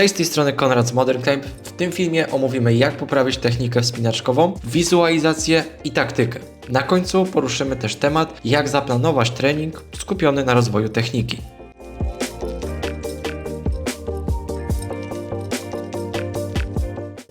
Cześć, z tej strony Konrad z Modern Climb. W tym filmie omówimy jak poprawić technikę wspinaczkową, wizualizację i taktykę. Na końcu poruszymy też temat jak zaplanować trening skupiony na rozwoju techniki.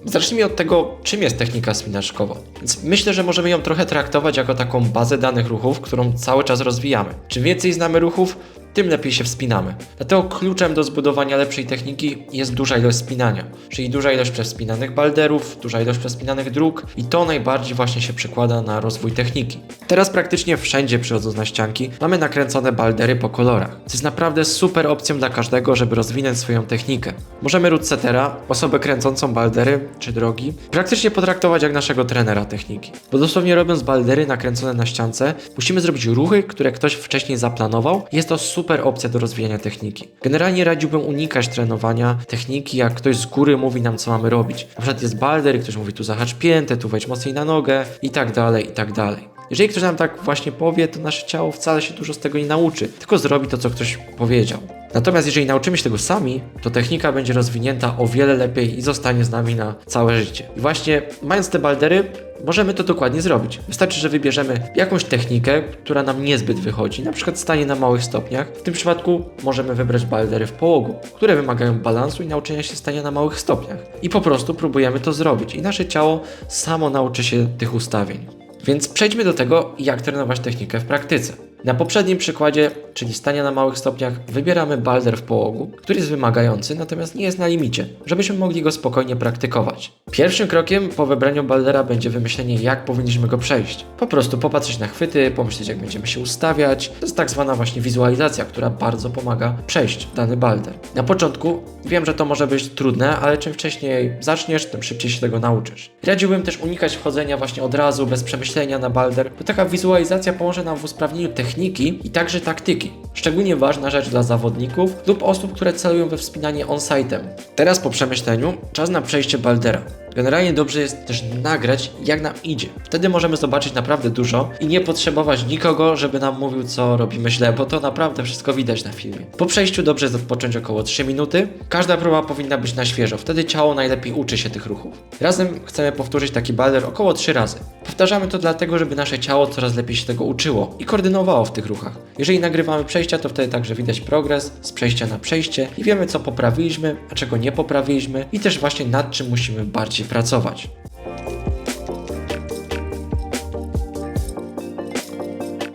Zacznijmy od tego, czym jest technika spinaczkowa. Więc myślę, że możemy ją trochę traktować jako taką bazę danych ruchów, którą cały czas rozwijamy. Czym więcej znamy ruchów, tym lepiej się wspinamy. Dlatego kluczem do zbudowania lepszej techniki jest duża ilość spinania, czyli duża ilość przespinanych balderów, duża ilość przespinanych dróg i to najbardziej właśnie się przekłada na rozwój techniki. Teraz praktycznie wszędzie przychodząc na ścianki mamy nakręcone baldery po kolorach, co jest naprawdę super opcją dla każdego, żeby rozwinąć swoją technikę. Możemy rootsetera, osobę kręcącą baldery czy drogi, praktycznie potraktować jak naszego trenera techniki. Bo dosłownie robiąc baldery nakręcone na ściance, musimy zrobić ruchy, które ktoś wcześniej zaplanował. Jest to super opcja do rozwijania techniki. Generalnie radziłbym unikać trenowania techniki, jak ktoś z góry mówi nam, co mamy robić. Na przykład jest balder ktoś mówi tu zahacz piętę, tu wejdź mocniej na nogę i tak dalej, i tak dalej. Jeżeli ktoś nam tak właśnie powie, to nasze ciało wcale się dużo z tego nie nauczy, tylko zrobi to, co ktoś powiedział. Natomiast jeżeli nauczymy się tego sami, to technika będzie rozwinięta o wiele lepiej i zostanie z nami na całe życie. I właśnie mając te baldery, możemy to dokładnie zrobić. Wystarczy, że wybierzemy jakąś technikę, która nam niezbyt wychodzi, na przykład stanie na małych stopniach. W tym przypadku możemy wybrać baldery w połogu, które wymagają balansu i nauczenia się stania na małych stopniach. I po prostu próbujemy to zrobić i nasze ciało samo nauczy się tych ustawień. Więc przejdźmy do tego, jak trenować technikę w praktyce. Na poprzednim przykładzie, czyli stania na małych stopniach, wybieramy balder w połogu, który jest wymagający, natomiast nie jest na limicie, żebyśmy mogli go spokojnie praktykować. Pierwszym krokiem po wybraniu baldera będzie wymyślenie, jak powinniśmy go przejść. Po prostu popatrzeć na chwyty, pomyśleć, jak będziemy się ustawiać. To jest tak zwana właśnie wizualizacja, która bardzo pomaga przejść dany balder. Na początku wiem, że to może być trudne, ale czym wcześniej zaczniesz, tym szybciej się tego nauczysz. Radziłbym też unikać wchodzenia właśnie od razu, bez przemyślenia na balder, bo taka wizualizacja pomoże nam w usprawnieniu techniki i także taktyki. Szczególnie ważna rzecz dla zawodników lub osób, które celują we wspinanie on-site'em. Teraz po przemyśleniu czas na przejście baldera. Generalnie dobrze jest też nagrać, jak nam idzie. Wtedy możemy zobaczyć naprawdę dużo i nie potrzebować nikogo, żeby nam mówił, co robimy źle, bo to naprawdę wszystko widać na filmie. Po przejściu dobrze jest odpocząć około 3 minuty. Każda próba powinna być na świeżo, wtedy ciało najlepiej uczy się tych ruchów. Razem chcemy powtórzyć taki balder około 3 razy. Powtarzamy to dlatego, żeby nasze ciało coraz lepiej się tego uczyło i koordynowało w tych ruchach. Jeżeli nagrywamy przejścia, to wtedy także widać progres z przejścia na przejście i wiemy, co poprawiliśmy, a czego nie poprawiliśmy i też właśnie nad czym musimy bardziej pracować.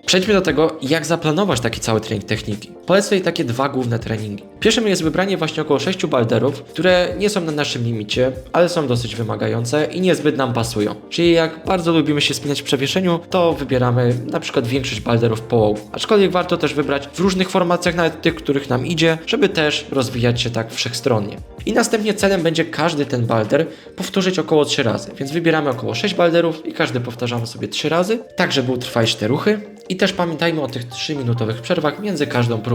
Przejdźmy do tego, jak zaplanować taki cały trening techniki. Polecę tutaj takie dwa główne treningi. Pierwszym jest wybranie właśnie około 6 balderów, które nie są na naszym limicie, ale są dosyć wymagające i niezbyt nam pasują. Czyli jak bardzo lubimy się spinać w przewieszeniu, to wybieramy na przykład większość balderów połowu. Aczkolwiek warto też wybrać w różnych formacjach, nawet tych, których nam idzie, żeby też rozwijać się tak wszechstronnie. I następnie celem będzie każdy ten balder powtórzyć około 3 razy, więc wybieramy około 6 balderów i każdy powtarzamy sobie 3 razy, tak żeby utrwalić te ruchy. I też pamiętajmy o tych 3-minutowych przerwach między każdą próbą.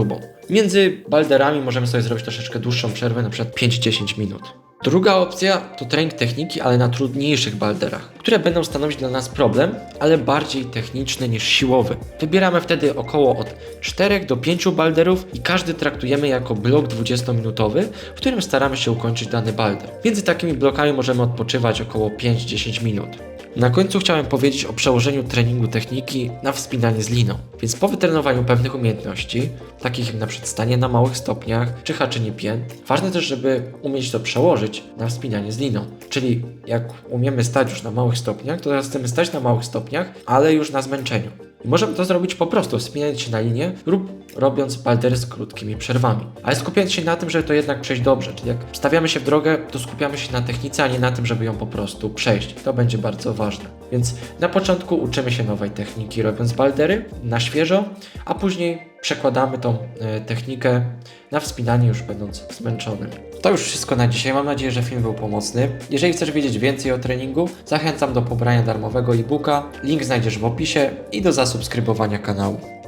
Między balderami możemy sobie zrobić troszeczkę dłuższą przerwę, na przykład 5-10 minut. Druga opcja to trening techniki, ale na trudniejszych balderach, które będą stanowić dla nas problem, ale bardziej techniczny niż siłowy. Wybieramy wtedy około od 4 do 5 balderów i każdy traktujemy jako blok 20-minutowy, w którym staramy się ukończyć dany balder. Między takimi blokami możemy odpoczywać około 5-10 minut. Na końcu chciałem powiedzieć o przełożeniu treningu techniki na wspinanie z liną. Więc po wytrenowaniu pewnych umiejętności, takich jak na przykład stanie na małych stopniach czy haczenie pięt, ważne też, żeby umieć to przełożyć na wspinanie z liną. Czyli jak umiemy stać już na małych stopniach, to teraz chcemy stać na małych stopniach, ale już na zmęczeniu. Możemy to zrobić po prostu, wspinając się na linię lub robiąc baldery z krótkimi przerwami. Ale skupiając się na tym, żeby to jednak przejść dobrze. Czyli jak stawiamy się w drogę, to skupiamy się na technice, a nie na tym, żeby ją po prostu przejść. To będzie bardzo ważne. Więc na początku uczymy się nowej techniki, robiąc baldery na świeżo, a później przekładamy tą e, technikę na wspinanie już będąc zmęczonym. To już wszystko na dzisiaj. Mam nadzieję, że film był pomocny. Jeżeli chcesz wiedzieć więcej o treningu, zachęcam do pobrania darmowego e-booka. Link znajdziesz w opisie i do zasubskrybowania kanału.